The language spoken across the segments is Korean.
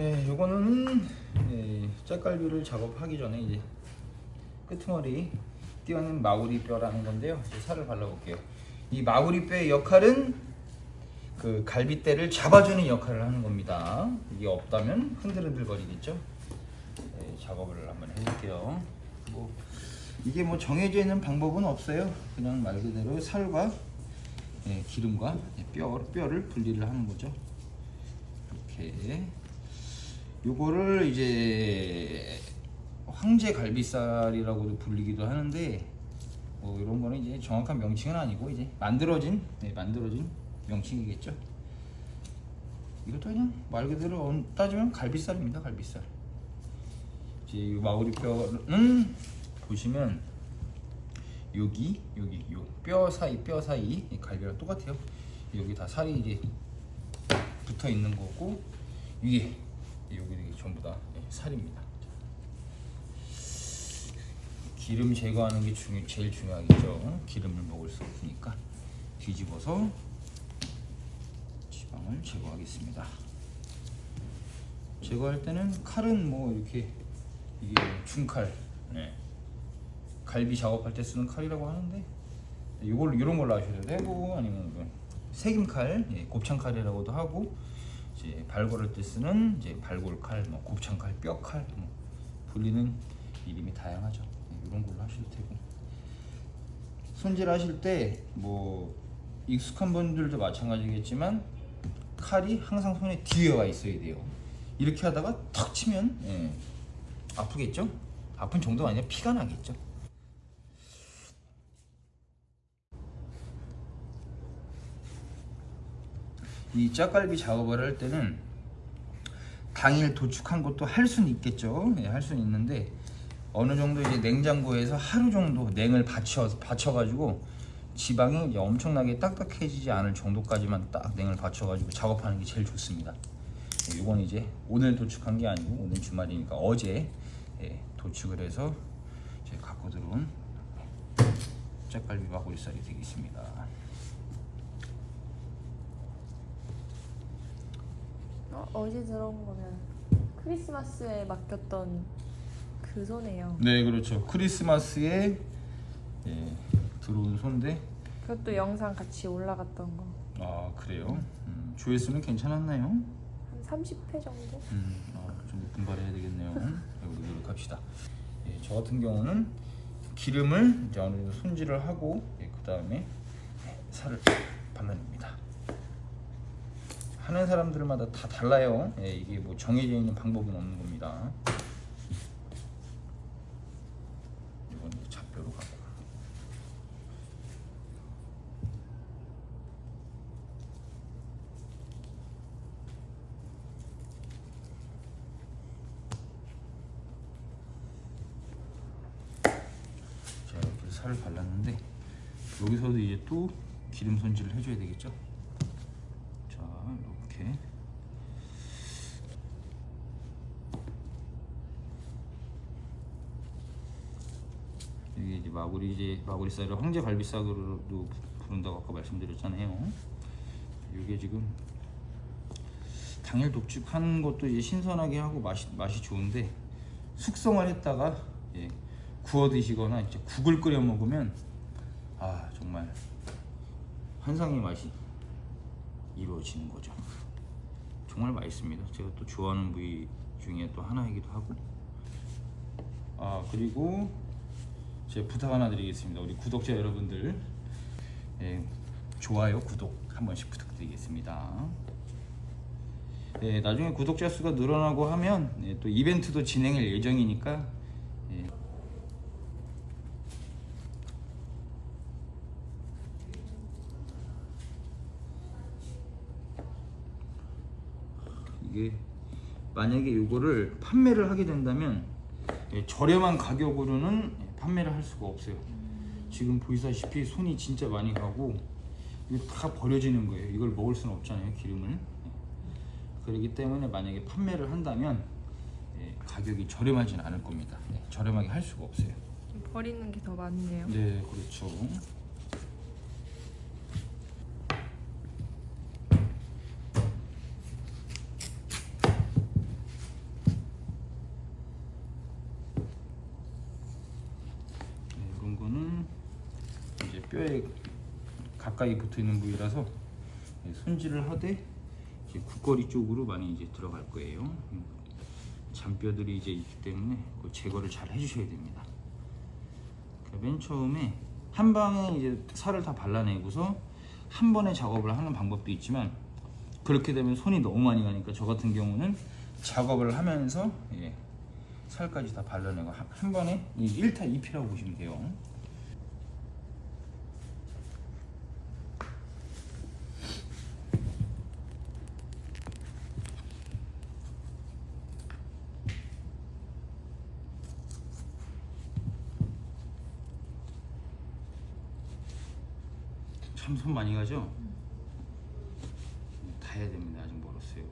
네, 요거는 네, 짝갈비를 작업하기 전에 이제 끄트머리 띄어낸 마구리 뼈라는 건데요. 이제 살을 발라볼게요. 이 마구리 뼈의 역할은 그 갈비대를 잡아주는 역할을 하는 겁니다. 이게 없다면 흔들흔들 거리겠죠. 네, 작업을 한번 해볼게요. 뭐 이게 뭐 정해져 있는 방법은 없어요. 그냥 말 그대로 살과 예, 기름과 예, 뼈 뼈를 분리를 하는 거죠. 이렇게 요거를 이제 황제 갈비살이라고도 불리기도 하는데 뭐 이런 거는 이제 정확한 명칭은 아니고 이제 만들어진 네, 만들어진 명칭이겠죠. 이것도 그냥 말 그대로 어, 따지면 갈비살입니다. 갈비살. 이제 이 마구리 뼈는 보시면 여기 여기 요 뼈 사이 뼈 사이 이 갈비랑 똑같아요. 여기 다 살이 이제 붙어 있는 거고 위에 여기 전부 다 예, 살입니다. 기름 제거하는 게 중요 제일 중요하겠죠. 기름을 먹을 수 없으니까 뒤집어서 지방을 제거하겠습니다. 제거할 때는 칼은 뭐 이렇게 이게 중칼, 네. 갈비 작업할 때 쓰는 칼이라고 하는데 이걸 이런 걸로 하셔도 되고 아니면 뭐 새김칼, 예, 곱창칼이라고도 하고 이제 발골할 때 쓰는 이제 발골칼, 뭐 곱창칼, 뼈칼 뭐 불리는 이름이 다양하죠. 예, 이런 걸로 하셔도 되고 손질하실 때 뭐 익숙한 분들도 마찬가지겠지만 칼이 항상 손에 뒤에 와 있어야 돼요. 이렇게 하다가 탁 치면 예, 아프겠죠? 아픈 정도가 아니라 피가 나겠죠. 이 짝갈비 작업을 할 때는 당일 도축한 것도 할 수는 있겠죠. 예, 할 수는 있는데 어느 정도 이제 냉장고에서 하루 정도 냉을 받쳐 받쳐가지고 지방이 엄청나게 딱딱해지지 않을 정도까지만 딱 냉을 받쳐가지고 작업하는 게 제일 좋습니다. 예, 이건 이제 오늘 도축한 게 아니고 오늘 주말이니까 어제 예, 도축을 해서 이제 갖고 들어온 짝갈비 마구리살이 되겠습니다. 어, 어제 들어온 거면 크리스마스에 맡겼던 그 소네요. 네, 그렇죠. 크리스마스에 예, 들어온 손데 그것도 영상 같이 올라갔던 거. 아 그래요? 음, 조회수는 괜찮았나요? 한 30회 정도? 음, 아, 좀 분발해야 되겠네요. 네, 우리 노력합시다. 예, 저 같은 경우는 기름을 이제 어느 정도 손질을 하고 예, 그 다음에 살을 발라냅니다. 하는 사람들마다 다 달라요. 예, 이게 뭐 정해져 있는 방법은 없는 겁니다. 이건 잡뼈로 가고. 자 이렇게 살을 발랐는데 여기서도 이제 또 기름 손질을 해줘야 되겠죠? 자 이렇게 이게 이제 마구리 이제 마구리 쌀을 황제 갈비살으로도 부른다고 아까 말씀드렸잖아요. 이게 지금 당일 독축하는 것도 이제 신선하게 하고 맛이 맛이 좋은데 숙성을 했다가 예, 구워 드시거나 이제 국을 끓여 먹으면 아 정말 환상의 맛이 이루어지는 거죠. 정말 맛있습니다. 제가 또 좋아하는 부위 중에 또 하나이기도 하고. 아 그리고 제 부탁 하나 드리겠습니다. 우리 구독자 여러분들 예, 좋아요, 구독 한 번씩 부탁드리겠습니다. 예, 나중에 구독자 수가 늘어나고 하면 예, 또 이벤트도 진행할 예정이니까 예, 이게 만약에 이거를 판매를 하게 된다면 예, 저렴한 가격으로는 예, 판매를 할 수가 없어요. 지금 보시다시피 손이 진짜 많이 가고 이거 다 버려지는 거예요. 이걸 먹을 수는 없잖아요, 기름을. 예. 그렇기 때문에 만약에 판매를 한다면 예, 가격이 저렴하지는 않을 겁니다. 예, 저렴하게 할 수가 없어요. 버리는 게 더 많네요. 네, 그렇죠. 뼈에 가까이 붙어 있는 부위라서 예, 손질을 하되 이제 국거리 쪽으로 많이 이제 들어갈 거예요. 음, 잔뼈들이 이제 있기 때문에 그 제거를 잘 해주셔야 됩니다. 그러니까 맨 처음에 한 방에 이제 살을 다 발라내고서 한 번에 작업을 하는 방법도 있지만 그렇게 되면 손이 너무 많이 가니까 저 같은 경우는 작업을 하면서 예, 살까지 다 발라내고 한, 한 번에 1타 2피라고 보시면 돼요. 참 손 많이 가죠? 다 해야 됩니다. 아직 멀었어요.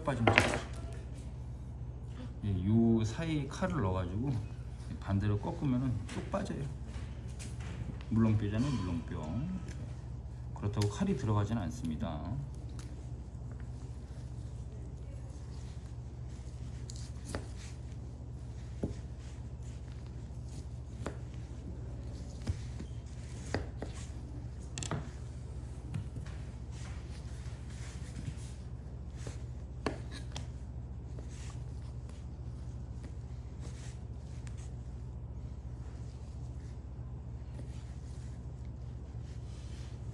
뼈 빠짐 잘. 예, 요 사이 칼을 넣어가지고 반대로 꺾으면은 뚝 빠져요. 물렁뼈잖아요, 물렁뼈. 그렇다고 칼이 들어가지는 않습니다.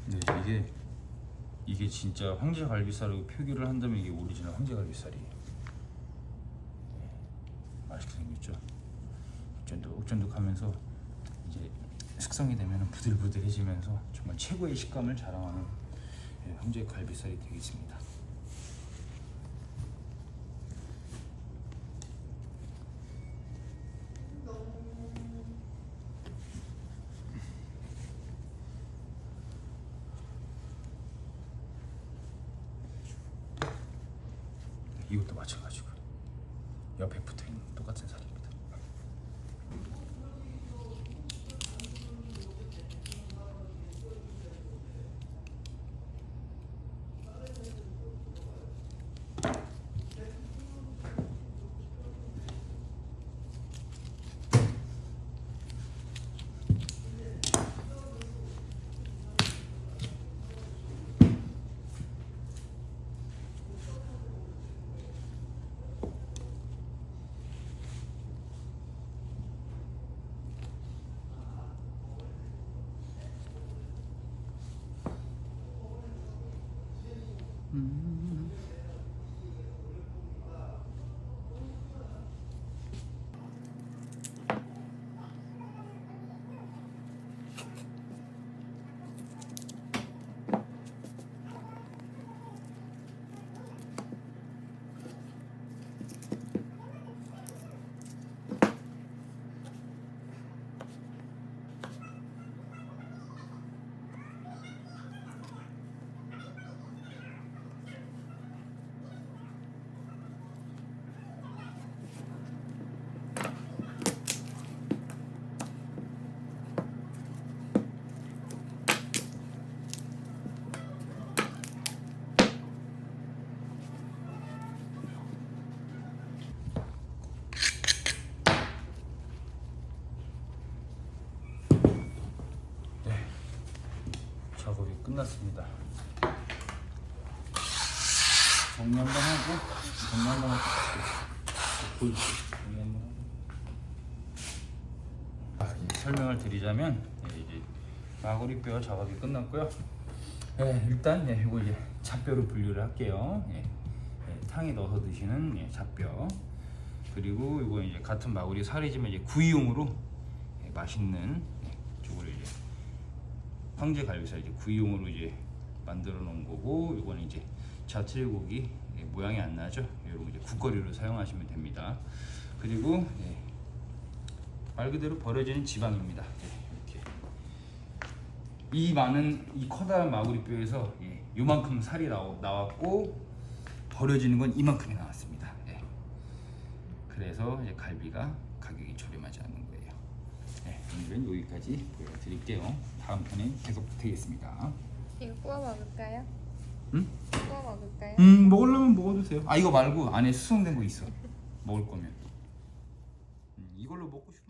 네, 이게 이게 진짜 황제 갈비살이고 표기를 한다면 이게 오리지널 황제 갈비살이에요. 네, 맛있게 생겼죠. 쫀득쫀득하면서 이제 숙성이 되면 부들부들해지면서 정말 최고의 식감을 자랑하는 예, 황제 갈비살이 되겠습니다. 이것도 마찬가지고 옆에 붙어 있는 똑같은 살입 끝났습니다. 정리 한번 하고 정리 한번 하고. 아, 설명을 드리자면 네, 이제 마구리뼈 작업이 끝났고요. 네, 일단 네, 이거 이제 잡뼈로 분류를 할게요. 예, 예, 탕에 넣어서 드시는 예, 잡뼈. 그리고 이거 이제 같은 마구리 살이지만 이제 구이용으로 예, 맛있는 예, 황제 갈비살 이제 구이용으로 이제 만들어 놓은 거고 이거는 이제 자투리고기 예, 모양이 안 나죠? 이런 이제 국거리로 사용하시면 됩니다. 그리고 예, 말 그대로 버려지는 지방입니다. 예, 이렇게 이 많은 이 커다란 마구리뼈에서 예, 요만큼 살이 나오, 나왔고 버려지는 건 이만큼이 나왔습니다. 예. 그래서 갈비가 가격이 저렴하지 않은 거예요. 네, 오늘은 여기까지 보여드릴게요. 다음 편에 계속 되겠습니다. 이거 구워 먹을까요? 응? 구워 먹을까요? 음 먹으려면 먹어도 돼요. 아 이거 말고 안에 수성된 거 있어. 먹을 거면. 음, 이걸로 먹고 싶.